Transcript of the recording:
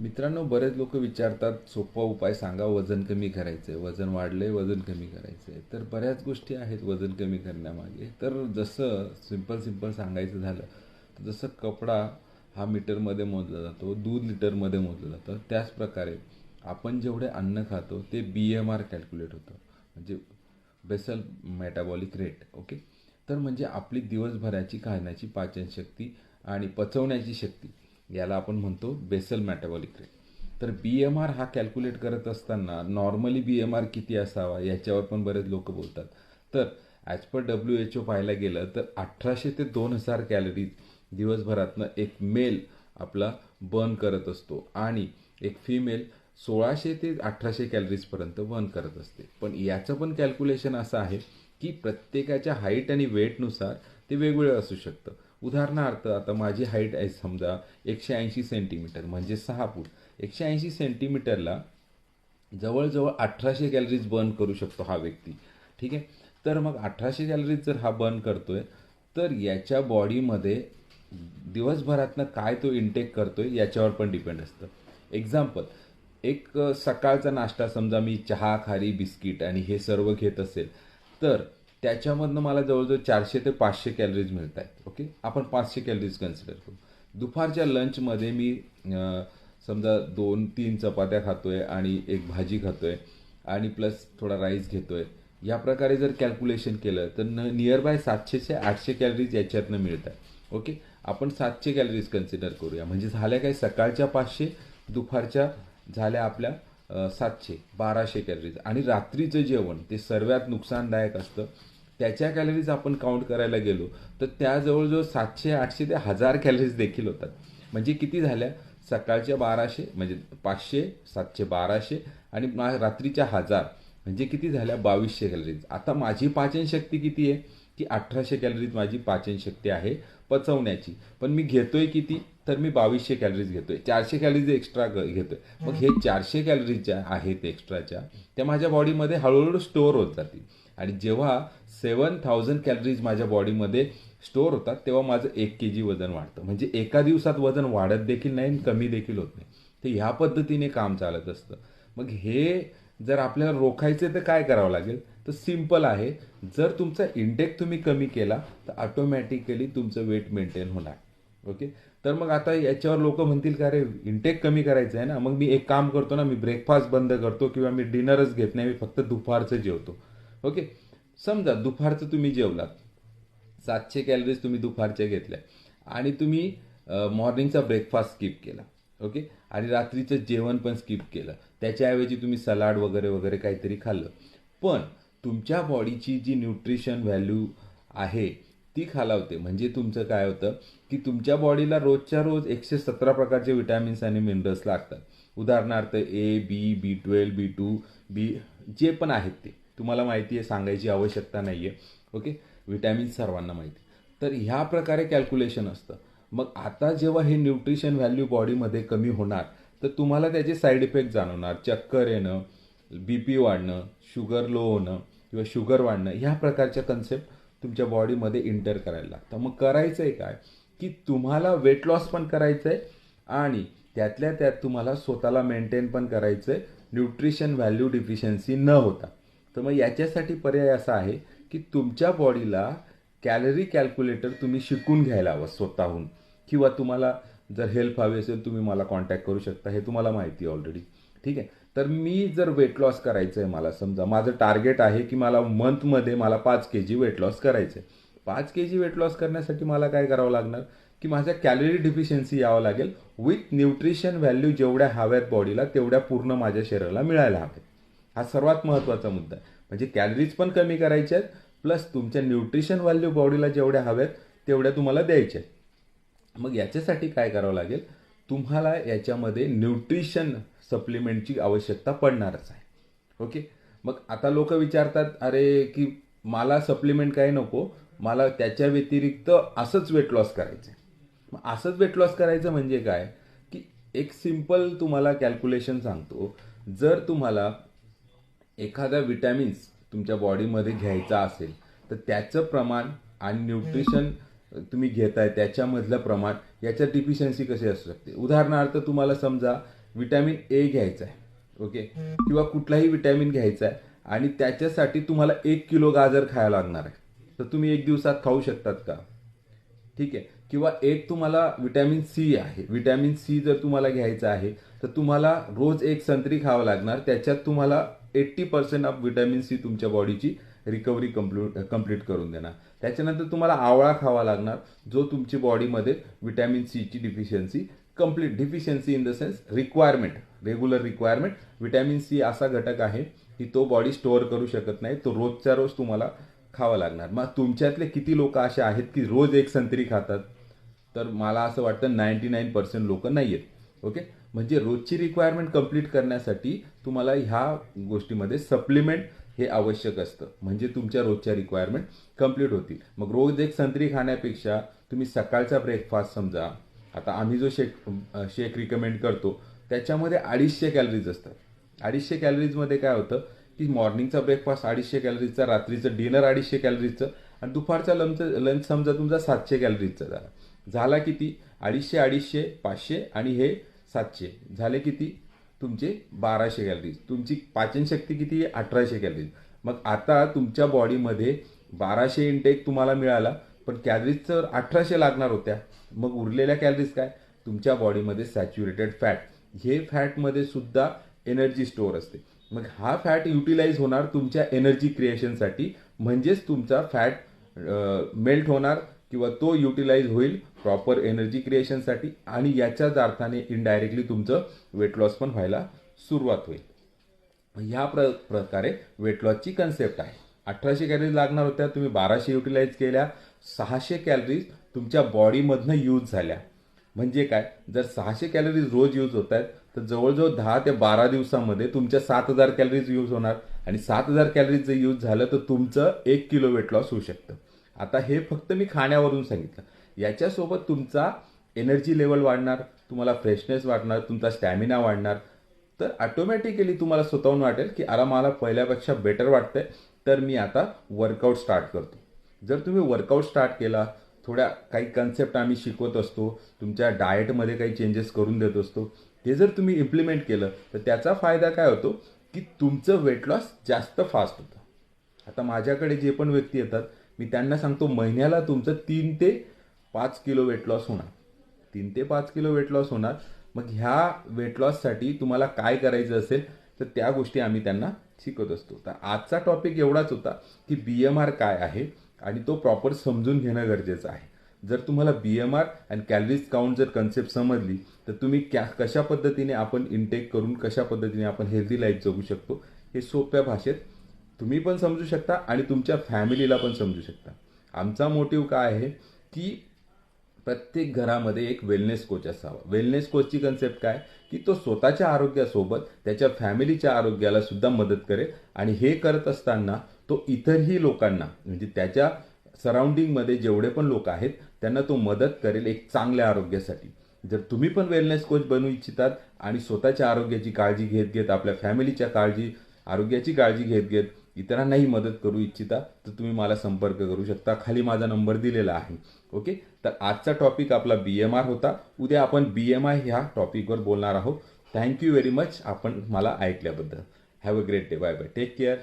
मित्रांनो बरेच लोक विचारतात सोपा उपाय सांगा वजन कमी करायचं आहे वजन वाढलंय वजन कमी करायचं आहे तर बऱ्याच गोष्टी आहेत वजन कमी करण्यामागे. तर जसं सिंपल सिंपल सांगायचं झालं तर जसं कपडा हा मीटरमध्ये मोजला जातो दूध लिटरमध्ये मोजलं जातं. त्याचप्रकारे आपण जेवढे अन्न खातो ते बी एम आर कॅल्क्युलेट होतं. म्हणजे बेसल मेटाबॉलिक रेट ओके तर म्हणजे आपली दिवसभराची खाण्याची पाचनशक्ती आणि पचवण्याची शक्ती. याला आपण म्हणतो बेसल मॅटाबॉलिक रेट तर बी एम आर हा कॅल्क्युलेट करत असताना नॉर्मली बी एम आर किती असावा याच्यावर पण बरेच लोक बोलतात. तर as per W H O पाहायला गेलं तर अठराशे ते दोन हजार कॅलरीज दिवसभरातनं एक मेल आपला बर्न करत असतो आणि एक फिमेल सोळाशे ते अठराशे कॅलरीजपर्यंत बर्न करत असते. पण याचं पण कॅल्क्युलेशन असं आहे की प्रत्येकाच्या हाईट आणि वेटनुसार ते वेगवेगळं असू शकतं. उदाहरणार्थ आता माझी हाईट आहे समजा एकशे ऐंशी सेंटीमीटर म्हणजे सहा फूट. एकशे ऐंशी सेंटीमीटरला जवळजवळ अठराशे कॅलरीज बर्न करू शकतो हा व्यक्ती. ठीक आहे? तर मग अठराशे कॅलरीज जर हा बर्न आहे तर याच्या बॉडीमध्ये दिवसभरातनं काय तो इंटेक आहे याच्यावर पण डिपेंड असतं. एक्झाम्पल एक सकाळचा नाश्ता समजा मी चहा खारी बिस्किट आणि हे सर्व घेत असेल तर त्याच्यामधनं मला जवळजवळ चारशे ते पाचशे कॅलरीज मिळत आहेत ओके आपण पाचशे कॅलरीज कन्सिडर करू. दुपारच्या लंचमध्ये मी समजा दोन तीन चपात्या खातो आहे आणि एक भाजी खातो आहे आणि प्लस थोडा राईस घेतो आहे या प्रकारे जर कॅल्क्युलेशन केलं तर न नियर बाय सातशे ते आठशे कॅलरीज याच्यातनं मिळतात ओके आपण सातशे कॅलरीज कन्सिडर करूया. म्हणजे झाल्या काय सकाळच्या पाचशे दुपारच्या झाल्या आपल्या सातशे बाराशे कॅलरीज आणि रात्रीचं जेवण ते सर्वात नुकसानदायक असतं. त्याच्या कॅलरीज आपण काउंट करायला गेलो तर त्या जवळजवळ सातशे आठशे ते हजार कॅलरीज देखील होतात. म्हणजे किती झाल्या? सकाळच्या बाराशे म्हणजे पाचशे सातशे बाराशे आणि रात्रीच्या हजार. म्हणजे किती झाल्या? बावीसशे कॅलरीज आता माझी पाचनशक्ती किती आहे? की अठराशे कॅलरीज माझी पाचनशक्ती आहे पचवण्याची. पण मी घेतोय किती? तर मी बावीसशे कॅलरीज घेतोय. चारशे कॅलरीज एक्स्ट्रा घेतोय. मग हे चारशे कॅलरीज ज्या आहेत एक्स्ट्राच्या त्या माझ्या बॉडीमध्ये हळूहळू स्टोअर होत जातील. आणि जेव्हा सेवन थाउजंड कॅलरीज माझ्या बॉडीमध्ये स्टोअर होतात तेव्हा माझं एक के जी वजन वाढतं. म्हणजे एका दिवसात वजन वाढत देखील नाही आणि कमी देखील होत नाही. तर ह्या पद्धतीने काम चालत असतं. मग हे जर आपल्याला रोखायचे तर काय करावं लागेल? तर सिंपल आहे. जर तुमचा इंटेक तुम्ही कमी केला तर ऑटोमॅटिकली तुमचं वेट मेंटेन होणार. ओके तर मग आता याच्यावर लोक म्हणतील का अरे इंटेक कमी करायचं आहे ना. मग मी एक काम करतो ना मी ब्रेकफास्ट बंद करतो किंवा मी डिनरच घेत नाही मी फक्त दुपारचं जेवतो. ओके समजा दुपारचं तुम्ही जेवलात. सातशे कॅलरीज तुम्ही दुपारच्या घेतल्या. आणि तुम्ही मॉर्निंगचा ब्रेकफास्ट स्किप केला. ओके आणि रात्रीचं जेवण पण स्किप केलं. त्याच्याऐवजी तुम्ही सलाड वगैरे वगैरे काहीतरी खाल्लं. पण तुमच्या बॉडीची जी न्यूट्रिशन व्हॅल्यू आहे ती खालावते. म्हणजे तुमचं काय होतं की तुमच्या बॉडीला रोजच्या रोज एकशे सतरा प्रकारचे विटॅमिन्स आणि मिनरल्स लागतात. उदाहरणार्थ A B B twelve B to B J पण आहेत ते. तुम्हाला माहिती आहे सांगायची आवश्यकता नाही आहे ओके विटॅमिन्स सर्वांना माहिती. तर ह्या प्रकारे कॅल्क्युलेशन असतं. मग आता जेव्हा हे न्यूट्रिशन व्हॅल्यू बॉडीमध्ये कमी होणार तर तुम्हाला त्याचे साईड इफेक्ट जाणवणार. चक्कर येणं बी पी वाढणं शुगर लो होणं किंवा शुगर वाढणं ह्या प्रकारच्या कन्सेप्ट तुमच्या बॉडीमध्ये इंटर करायला लागतं. मग करायचं आहे काय? की तुम्हाला वेट लॉस पण करायचं आहे आणि त्यातल्या त्यात तुम्हाला स्वतःला मेंटेन पण करायचं आहे न्यूट्रिशन व्हॅल्यू डिफिशियन्सी न होता. तर मग याच्यासाठी पर्याय असा आहे की तुमच्या बॉडीला कॅलरी कॅल्क्युलेटर तुम्ही शिकून घ्यायला हवं स्वतःहून. किंवा तुम्हाला जर हेल्प हवी असेल तुम्ही मला कॉन्टॅक्ट करू शकता. हे तुम्हाला माहिती आहे ऑलरेडी ठीक आहे? तर मी जर वेट लॉस करायचं आहे मला समजा माझं टार्गेट आहे की मला मंथमध्ये मला पाच के जी वेट लॉस करायचं आहे पाच के जी वेट लॉस करण्यासाठी मला काय करावं लागणार? की माझ्या कॅलरी डिफिशियन्सी यावं लागेल. विथ न्यूट्रिशन व्हॅल्यू जेवढ्या हव्यात बॉडीला तेवढ्या पूर्ण माझ्या शरीराला मिळायला हव्यात हा सर्वात महत्त्वाचा मुद्दा आहे. म्हणजे कॅलरीज पण कमी करायच्या आहेत प्लस तुमच्या न्यूट्रिशन व्हॅल्यू बॉडीला जेवढ्या हव्यात तेवढ्या तुम्हाला द्यायच्या आहेत. मग याच्यासाठी काय करावं लागेल? तुम्हाला याच्यामध्ये न्यूट्रिशन सप्लिमेंटची आवश्यकता पडणारच आहे. ओके? मग आता लोक विचारतात अरे की मला सप्लिमेंट काय नको? मला त्याच्या व्यतिरिक्त असंच वेट लॉस करायचं आहे मग असंच वेट लॉस करायचं म्हणजे काय? की एक सिंपल तुम्हाला कॅल्क्युलेशन सांगतो. जर तुम्हाला एखादा विटॅमिन्स तुमच्या बॉडीमध्ये घ्यायचा असेल तर त्याचं प्रमाण आणि न्यूट्रिशन तुम्ही घेताय त्याच्यामधलं प्रमाण याच्या डिफिशियन्सी कशी असू शकते? उदाहरणार्थ तुम्हाला समजा विटॅमिन ए घ्यायचा आहे. ओके? किंवा कुठलाही विटॅमिन घ्यायचा आहे आणि त्याच्यासाठी तुम्हाला एक किलो गाजर खायला लागणार आहे. तर तुम्ही एक दिवसात खाऊ शकतात का? ठीक आहे? किंवा एक तुम्हाला विटॅमिन सी आहे. विटॅमिन सी जर तुम्हाला घ्यायचं आहे तर तुम्हाला रोज एक संत्री खावं लागणार. त्याच्यात तुम्हाला eighty percent of vitamin C तुमच्या बॉडीची रिकव्हरी कंप्लीट कंप्लीट करून देणार. त्याच्यानंतर तुम्हाला आवळा खावा लागणार जो तुमची बॉडीमध्ये विटॅमिन सीची deficiency complete deficiency in the sense requirement regular requirement vitamin C असा घटक आहे की तो बॉडी स्टोअर करू शकत नाही. तो रोजच्या रोज तुम्हाला खावा लागणार. मग तुमच्यातले किती लोक असे आहेत की रोज एक संत्री खातात? तर मला असं वाटतं नाईन्टी नाईन पर्सेंट लोक नाही आहेत ओके म्हणजे रोजची रिक्वायरमेंट कंप्लीट करण्यासाठी तुम्हाला ह्या गोष्टीमध्ये सप्लिमेंट हे आवश्यक असतं. म्हणजे तुमच्या रोजच्या रिक्वायरमेंट कंप्लीट होतील. मग रोज एक संत्री खाण्यापेक्षा तुम्ही सकाळचा ब्रेकफास्ट समजा आता आम्ही जो शेक शेक रिकमेंड करतो त्याच्यामध्ये अडीचशे कॅलरीज असतात. अडीचशे कॅलरीजमध्ये काय होतं की मॉर्निंगचा ब्रेकफास्ट अडीचशे कॅलरीजचा रात्रीचं डिनर अडीचशे कॅलरीजचं आणि दुपारचा लंच लंच समजा तुमचा सातशे कॅलरीजचा झाला. झाला किती? अडीचशे अडीचशे पाचशे आणि हे सातशे. झाले किती? तुमचे बाराशे कॅलरीज तुमची पाचनशक्ती किती? आहे अठराशे कॅलरीज मग आता तुमच्या बॉडीमध्ये बाराशे इंटेक तुम्हाला मिळाला. पण कॅलरीज तर अठराशे लागणार होत्या. मग उरलेल्या कॅलरीज काय? तुमच्या बॉडीमध्ये सॅच्युरेटेड फॅट हे फॅटमध्ये सुद्धा एनर्जी स्टोअर असते. मग हा फॅट युटिलाइज होणार तुमच्या एनर्जी क्रिएशनसाठी म्हणजेच तुमचा फॅट मेल्ट होणार किंवा तो युटिलाइज होईल प्रॉपर एनर्जी क्रिएशनसाठी आणि याच्याच अर्थाने इनडायरेक्टली तुमचं वेट लॉस पण व्हायला सुरुवात होईल. ह्या प्र प्रकारे वेट लॉसची कन्सेप्ट आहे. अठराशे कॅलरीज लागणार होत्या तुम्ही बाराशे युटिलाइज केल्या सहाशे कॅलरीज तुमच्या बॉडीमधनं यूज झाल्या. म्हणजे काय? जर सहाशे कॅलरीज रोज यूज होत आहेत तर जवळजवळ दहा ते बारा दिवसामध्ये तुमच्या सात हजार कॅलरीज यूज होणार. आणि सात हजार कॅलरीज जर यूज झालं तर तुमचं एक किलो वेट लॉस होऊ शकतं. आता हे फक्त मी खाण्यावरून सांगितलं. याच्यासोबत तुमचा एनर्जी लेवल वाढणार तुम्हाला फ्रेशनेस वाढणार तुमचा स्टॅमिना वाढणार. तर ऑटोमॅटिकली तुम्हाला स्वतःहून वाटेल की अरे मला पहिल्यापेक्षा बेटर वाटतंय. तर मी आता वर्कआउट स्टार्ट करतो. जर तुम्ही वर्कआउट स्टार्ट केला थोड्या काही कन्सेप्ट आम्ही शिकवत असतो तुमच्या डाएटमध्ये काही चेंजेस करून देत असतो ते जर तुम्ही इम्प्लिमेंट केलं तर त्याचा फायदा काय होतो की तुमचं वेट लॉस जास्त फास्ट होतं. आता माझ्याकडे जे पण व्यक्ती येतात मी त्यांना सांगतो महिन्याला तुमचं तीन ते पाच किलो वेट लॉस होणार. तीन ते पाच किलो वेट लॉस होणार. मग ह्या वेट लॉससाठी तुम्हाला काय करायचं असेल तर त्या गोष्टी आम्ही त्यांना शिकवत असतो. तर आजचा टॉपिक एवढाच होता की बी एम आर काय आहे आणि तो प्रॉपर समजून घेणं गरजेचं आहे. जर तुम्हाला B M R and calories count जर कन्सेप्ट समजली तर तुम्ही क्या कशा पद्धतीने आपण इनटेक करून कशा पद्धतीने आपण हेल्दी लाईफ जगू शकतो हे सोप्या भाषेत तुम्ही पण समजू शकता आणि तुमच्या फॅमिलीला पण समजू शकता. आमचा मोटिव्ह काय आहे? की प्रत्येक घरामध्ये एक वेलनेस कोच असावा. वेलनेस कोचची कन्सेप्ट काय? की तो स्वतःच्या आरोग्यासोबत त्याच्या फॅमिलीच्या आरोग्याला सुद्धा मदत करेल आणि हे करत असताना तो इतरही लोकांना म्हणजे त्याच्या सराउंडिंगमध्ये जेवढे पण लोक आहेत त्यांना तो मदत करेल एक चांगल्या आरोग्यासाठी. जर तुम्ही पण वेलनेस कोच बनू इच्छितात आणि स्वतःच्या आरोग्याची काळजी घेत घेत आपल्या फॅमिलीच्या काळजी आरोग्याची काळजी घेत घेत इतरांनाही मदत करू इच्छिता तर तुम्ही मला संपर्क करू शकता. खाली माझा नंबर दिलेला आहे. ओके? तर आजचा टॉपिक आपला बी एम आर होता. उद्या आपण बी एम आय ह्या टॉपिकवर बोलणार आहोत. थँक्यू व्हेरी मच आपण मला ऐकल्याबद्दल. Have a great day bye bye take care